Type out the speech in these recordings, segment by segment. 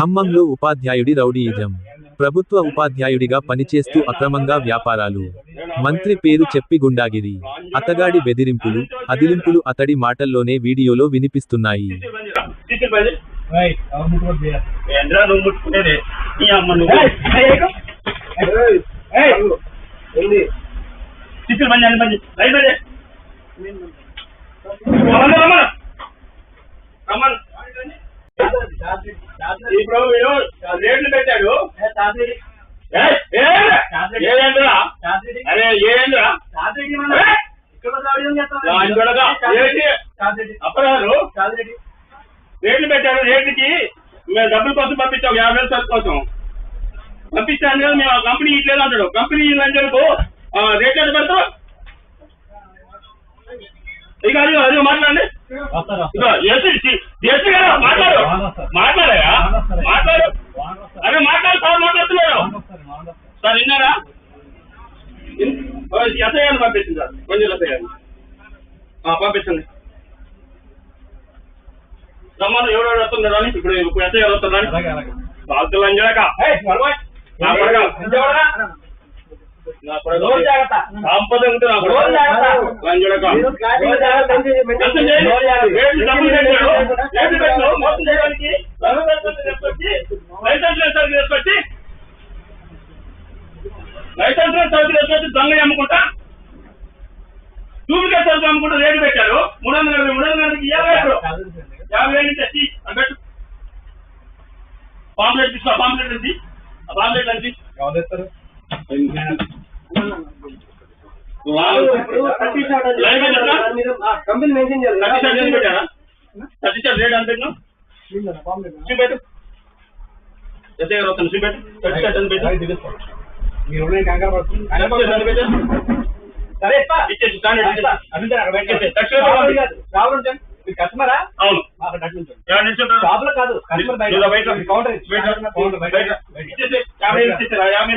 ఖమ్మంలో ఉపాధ్యాయుడి రౌడీయిజం ప్రభుత్వ ఉపాధ్యాయుడిగా పనిచేస్తూ అక్రమంగా వ్యాపారాలు మంత్రి పేరు చెప్పి గుండాగిరి అతగాడి బెదిరింపులు అదిలింపులు అతడి మాటల్లోనే వీడియోలో వినిపిస్తున్నాయి టీచర్ ఇప్పుడు వీడు రేట్లు పెట్టాడు. ఏదేంద్రా? అరే ఏంద్రా అప్పగారు రేట్లు పెట్టారు రేట్లకి. మేము డబ్బుల కోసం పంపించాం యాభై వేలు సరుకు కోసం. పంపించాను కదా మేము ఆ కంపెనీ ఇట్లేదు అంటాడు. కంపెనీ లంచలకు రేట్ ఎంత పెడతాం ఇక అది అది మాట్లాడండి. ఎస్సీ కదా మాట్లాడు. మాట్లాడయా మాట్లాడు. అరే మాట్లాడు సార్ మాట్లాడుతున్నారు. సార్ విన్నారా? ఎస్ఐ గారిని పంపించింది సార్. కొంచెం ఎస్ఐ గారిని. పంపించండి. రమ్మను ఎవరెవరు వస్తున్నారు అని? ఇప్పుడు ఎస్ఐ గారు వస్తున్నారు అలాగే బాధ్యులు అంజాక సంపద ఉంటే నా కొడగా లంజడక మోసం చేయడానికి లైసెన్స్ తీసుకొచ్చి, లైసెన్స్ తీసుకొచ్చి దొంగ అమ్ముకుంటా. డూప్లికేట్ సరుకు అమ్ముకుంటూ రేటు పెట్టారు. మూడు వందల యాభై మూడు వందల యాభైకి యాభై ఏడు యాభై ఏడు నుంచి వచ్చి అది పెట్టు. పాంప్లెట్ తీసుకో పాంప్లెట్ నుంచి ఆ పాంప్లెట్ నుంచి కంపెనీ మెన్షన్ చేయాలి థర్టీ చార్జ్ ఎంత పెట్టారా థర్టీ చార్జ్ రేట్ ఎంత పెట్టినా చూపెట్టు ఎస్ఐ గారు వస్తాను చూపెట్టు థర్టీ చార్జ్ ఎంత పెట్టు మీరు కంగారు పడుతుంది ఎంత సరే. ఇచ్చేసి కస్టమరా అవును? షాప్లో కాదు కస్టమర్ బయట కౌంటర్ బయట. యాభై వేలు యాభై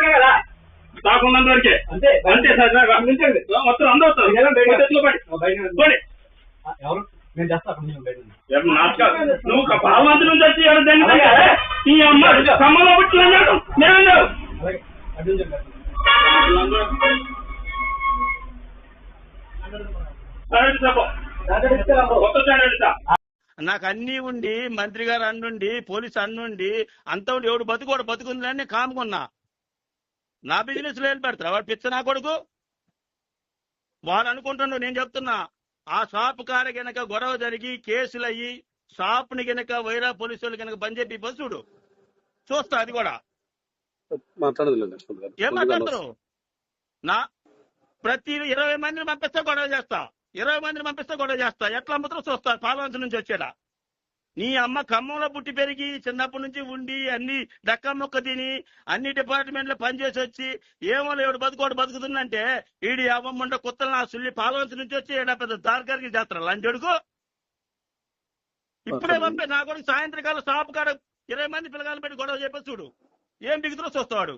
నీకు కదా? వరకే అంతే అంతే సార్ నాకు అందించండి. మొత్తం అందరూ. ఎవరు? నేను చేస్తా? నువ్వు పాలవంతి నుంచి వచ్చి? ఈ అమ్మ అన్నాడు నుంచి వెళ్ళండి. స్టాండర్డ్ చెప్పు. నాకు అన్నీ ఉండి మంత్రి గారు అన్నుండి పోలీసు అన్నుండి అంత ఉండి ఎవడు బతుకోడు బతుకుందని నేను కాముకున్నా నా బిజినెస్లో వెళ్ళి పెడతారా వాడు పిచ్చ నా కొడుకు? వాడు అనుకుంటున్నాడు నేను చెప్తున్నా ఆ షాప్ కాడ గనక గొడవ జరిగి కేసులు అయ్యి షాప్ని గనక వైరా పోలీసు వాళ్ళు గనక బంద్ చెప్పి బస్సుడు చూస్తా అది కూడా. ఏం మాట్లాడతారు? నా ప్రతి ఇరవై మందిని పంపిస్తే గొడవ చేస్తా. ఇరవై మందిని పంపిస్తే గొడవ చేస్తా. ఎట్లా అమ్ముతారో చూస్తా. పాలవంచ నుంచి వచ్చేడా నీ అమ్మ ఖమ్మంలో పుట్టి పెరిగి చిన్నప్పటి నుంచి ఉండి అన్ని డక్క మొక్క తిని అన్ని డిపార్ట్మెంట్లో పనిచేసి వచ్చి ఏమో ఎవడు బతుకోడు బతుకుతుందంటే ఈడి అవ్వమ్మంటే కుత్తలు నా సుల్లి పాలవంచ నుంచి వచ్చి ఈడ పెద్ద దార్గారికి చేస్తారు. లంచడుకు ఇప్పుడే పంపే నా కొడుకు సాయంత్రకాలం షాప్ కాడ ఇరవై మంది పిల్లగాలు పెట్టి గొడవ చెప్పేసి చూడు. ఏం బిగుతురో చూస్తావాడు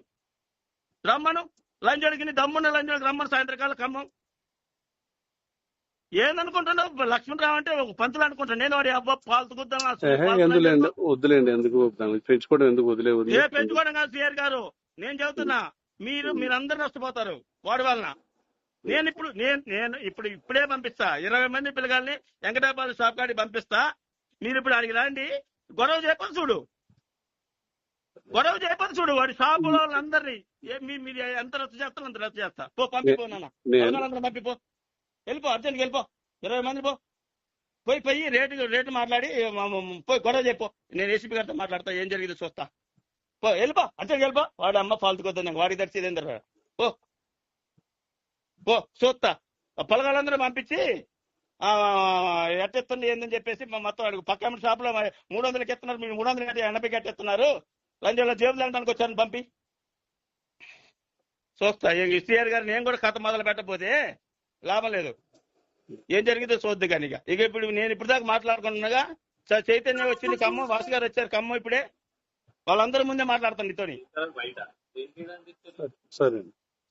రమ్మను. లంచడికి దమ్మున్న లంచడికి రమ్మను సాయంత్రకాలం ఖమ్మం. ఏందనుకుంటున్నావు? లక్ష్మణరావు అంటే ఒక పంతులు అనుకుంటాను నేను వాడి అబ్బా గుద్దాం. వద్దులేండి ఎందుకు పెంచుకోవడం ఎందుకు వదిలే ఏ పెంచుకోవడం కాదు సిఆర్ గారు. నేను చెబుతున్నా మీరు మీరందరూ నష్టపోతారు వాడి వలన. నేను ఇప్పుడు నేను నేను ఇప్పుడు ఇప్పుడే పంపిస్తా. ఇరవై మంది పిల్లగాల్ని వెంకటాబాద్ షాప్ కాడికి పంపిస్తా. మీరు ఇప్పుడు అడిగి రండి. గొడవ చేయపని చూడు. గొడవ చేయపని చూడు. వాడి షాపులో వాళ్ళందరినీ. మీరు ఎంత రద్దు చేస్తారో అంత రద్దు చేస్తా. పో పంపిపో నాన్న. నేను పిల్లగాళ్ళందరూ పంపిపో వెళ్ళిపో అర్జెంట్కి వెళ్ళిపో. ఇరవై మంది పో. పోయి పోయి రేటు రేటు మాట్లాడి పోయి గొడవ చెప్పు నేను ఏసీపీ గారితో మాట్లాడతా ఏం జరిగిందో చూస్తా. పో వెళ్ళిపో అర్జెంట్కి వెళ్ళిపో. వాడి అమ్మ ఫాల్తు కొద్ది వాడికి తెరిచి ఇదేం తెలియదు పో. పో చూస్తా. ఆ పంపించి ఆ, ఏందని చెప్పేసి మొత్తం అడుగు. పక్క షాప్లో మూడు వందలకి ఎత్తున్నారు మీరు మూడు వందలు ఎట్టి ఎనభైకి ఎట్టెత్తున్నారు లంచంలో జేబులు అనడానికి వచ్చాను పంపి. చూస్తా సిఆర్ గారు నేను కూడా కథ మొదలు పెట్టకపోతే లాభం లేదు. ఏం జరిగిందో చూద్దు కానీ ఇక. ఇక ఇప్పుడు నేను ఇప్పుడు దాకా మాట్లాడుకుంటున్నాగా చైతన్య వచ్చింది ఖమ్మం వాసు గారు వచ్చారు ఖమ్మం ఇప్పుడే. వాళ్ళందరి ముందే మాట్లాడతాను నీతోని.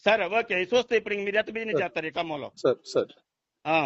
సరే. ఓకే చూస్తే ఇప్పుడు మీరు ఎంత బిజినెస్ చేస్తారు ఈ ఖమ్మంలో సరే సరే. ఆ.